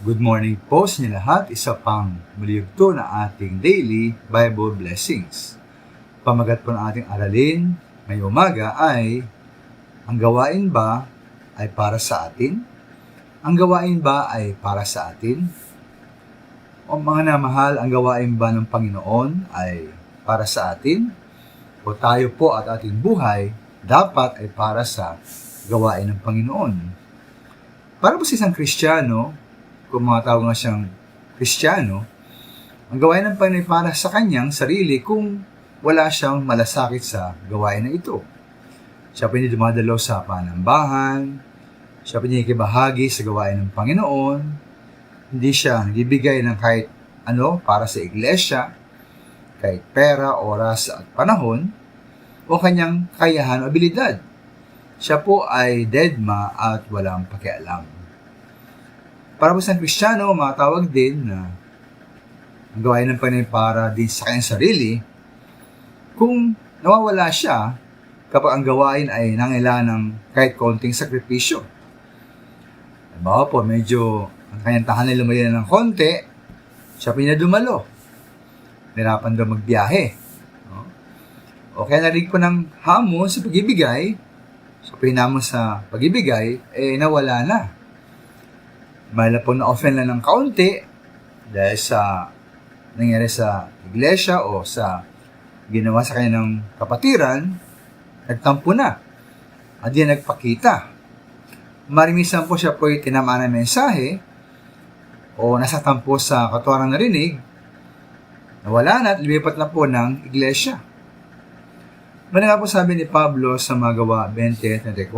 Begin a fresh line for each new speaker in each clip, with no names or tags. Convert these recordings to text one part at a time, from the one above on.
Good morning po sa inyo lahat. Isa pang muliyugto na ating daily Bible blessings. Pamagat po ng ating aralin ngayong umaga ay Ang gawain ba ay para sa atin? Ang gawain ba ay para sa atin? O mga namahal, ang gawain ba ng Panginoon ay para sa atin? O tayo po at ating buhay dapat ay para sa gawain ng Panginoon? Para po sa isang Kristiyano, kung mga tawag nga siyang Kristiyano, ang gawain ng Panginoon para sa kanyang sarili kung wala siyang malasakit sa gawain na ito. Siya pa hindi dumadalaw sa panambahan, siya pa hindi nakikibahagi sa gawain ng Panginoon, hindi siya nagbibigay ng kahit ano para sa iglesia, kahit pera, oras at panahon, o kanyang kayahan o abilidad. Siya po ay deadma at walang pakialam. Para po sa Kristiyano, matawag din na ang gawain ng Panginoon para din sa kanyang sarili, kung nawawala siya kapag ang gawain ay nangailangan ng kahit konting sakripisyo. Halimbawa po, medyo ang kanyang tahanan lumayan ng konti, siya pinadumalo. Nirapan daw magbiyahe. No? O kaya narinig po ng hamon sa pagibigay, sa pinamon sa pagibigay, eh nawala na. Mahal po na offend lang ng kaunti dahil sa nangyari sa iglesia o sa ginawa sa kanya ng kapatiran, nagtampo na. At di nagpakita. Marimisan po siya po ay tinamaan ng mensahe o nasa tampo sa katuwarang narinig, nawala na at lumipat na po ng iglesia. Muna nga po sabi ni Pablo sa magawa 20.34,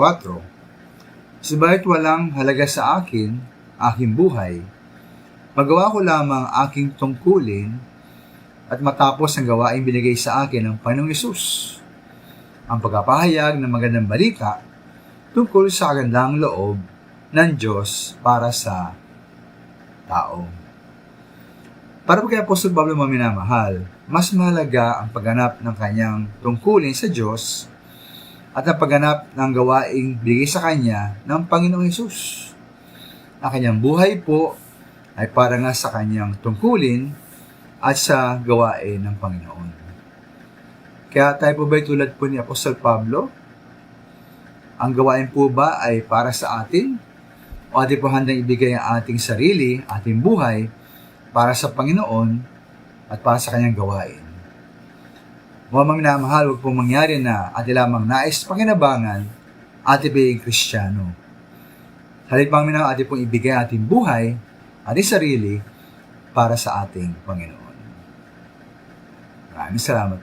Subalit walang halaga sa akin, aking buhay, magawa ko lamang aking tungkulin at matapos ang gawain binigay sa akin ng Panginoong Yesus. Ang pagpapahayag ng magandang balita tungkol sa kagandang loob ng Diyos para sa tao. Para kay Apostol Pablo maminamahal, mas mahalaga ang pagganap ng kanyang tungkulin sa Diyos at ang pagganap ng gawaing bigay sa kanya ng Panginoong Yesus. Ang kanyang buhay po ay para nga sa kanyang tungkulin at sa gawain ng Panginoon. Kaya tayo po ba'y tulad po ni Apostol Pablo? Ang gawain po ba ay para sa atin? O atin po handang ibigay ang ating sarili, ating buhay, para sa Panginoon at para sa kanyang gawain? Mga minamahal, huwag pong mangyari na atin lamang nais pakinabangan atin bigay Kristiyano. Halip pang minang atin pong ibigay ating buhay, ating sarili, para sa ating Panginoon. Maraming salamat